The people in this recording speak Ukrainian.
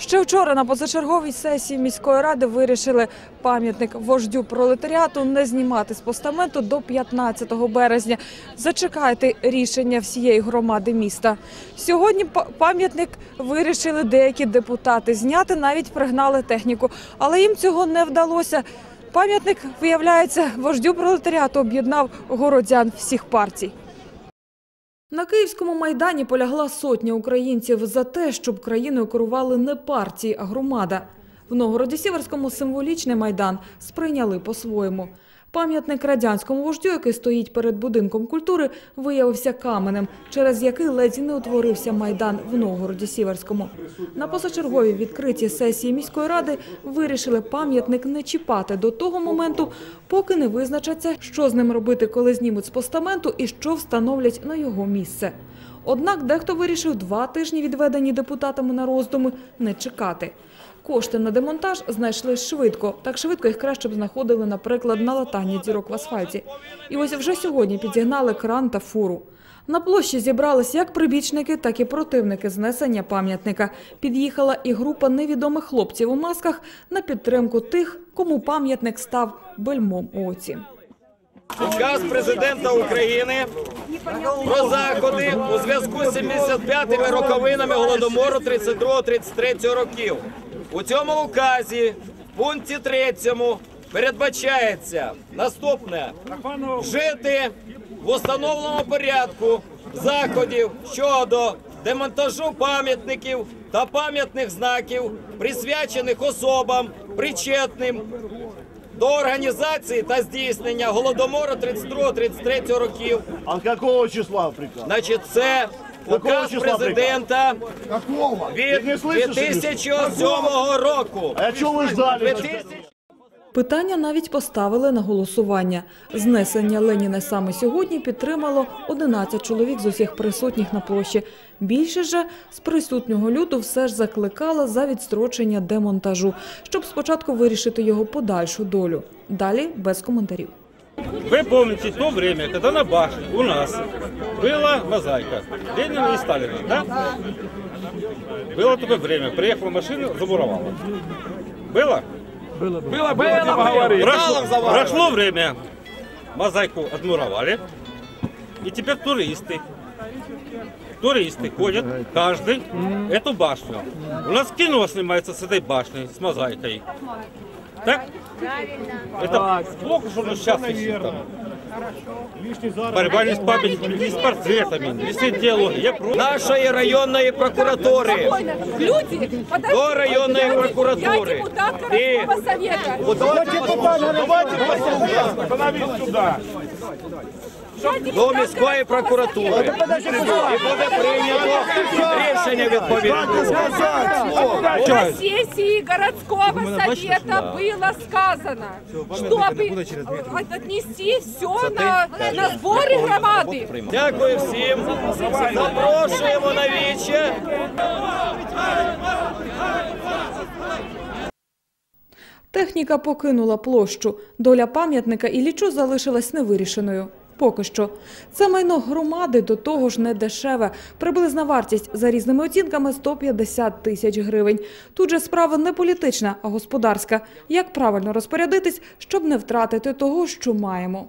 Ще вчора на позачерговій сесії міської ради вирішили пам'ятник вождю пролетаріату не знімати з постаменту до 15 березня. Зачекайте рішення всієї громади міста. Сьогодні пам'ятник вирішили деякі депутати зняти, навіть пригнали техніку, але їм цього не вдалося. Пам'ятник, виявляється, вождю пролетаріату об'єднав городян всіх партій. На Київському майдані полягла сотня українців за те, щоб країною керували не партії, а громада. В Новгороді Сіверському символічний майдан сприйняли по-своєму. Пам'ятник радянському вождю, який стоїть перед будинком культури, виявився каменем, через який ледь не утворився майдан в Новгороді Сіверському. На позачерговій відкритій сесії міської ради вирішили пам'ятник не чіпати до того моменту, поки не визначаться, що з ним робити, коли знімуть з постаменту і що встановлять на його місце. Однак дехто вирішив два тижні відведені депутатами на роздуми не чекати. Кошти на демонтаж знайшли швидко. Так швидко їх краще б знаходили, наприклад, на латанні дірок в асфальті. І ось вже сьогодні підігнали кран та фуру. На площі зібрались як прибічники, так і противники знесення пам'ятника. Під'їхала і група невідомих хлопців у масках на підтримку тих, кому пам'ятник став бельмом у оці. Указ президента України про заходи у зв'язку з 75-ми роковинами голодомору 32-33 років. У цьому указі в пункті 3 передбачається наступне вжити в установленому порядку заходів щодо демонтажу пам'ятників та пам'ятних знаків, присвячених особам, причетним до організації та здійснення голодомору 32-33 років. А какого числа приказ? Значить, це Якого указ числа президента Какого? від 2007 року. А чего вы ждали? 2000 Питання навіть поставили на голосування. Знесення Леніна саме сьогодні підтримало 11 чоловік з усіх присутніх на площі. Більше же з присутнього люду все ж закликала за відстрочення демонтажу, щоб спочатку вирішити його подальшу долю. Далі без коментарів. Вы помните то время, когда на башне у нас была мозаика Ленина и Сталина, да? Было такое время. Приехала машина, замуровала. Было? Было, было. было, Прошло, прошло время. Мозаику отмуровали. И теперь туристы. Туристы ходят каждый эту башню. У нас кино снимается с этой башни, с мозаикой. Так? Это плохо, что мы сейчас висит там. Борьба не с памятниками, не с портретами, не с идеологией. Я против. районной прокуратуры. Люди, подождите, до районной я прокуратури. депутат городского совета до міської прокуратури. І буде прийнято рішення відповідне. На сессии городского совета было сказано, чтобы отнести все на, на сборы громады. Дякую всім. Запрошуємо на віче. Техніка покинула площу. Доля пам'ятника Іллічу залишилась невирішеною. Поки що. Це майно громади до того ж не дешеве. Приблизна вартість за різними оцінками 150 тисяч гривень. Тут же справа не політична, а господарська. Як правильно розпорядитись, щоб не втратити того, що маємо.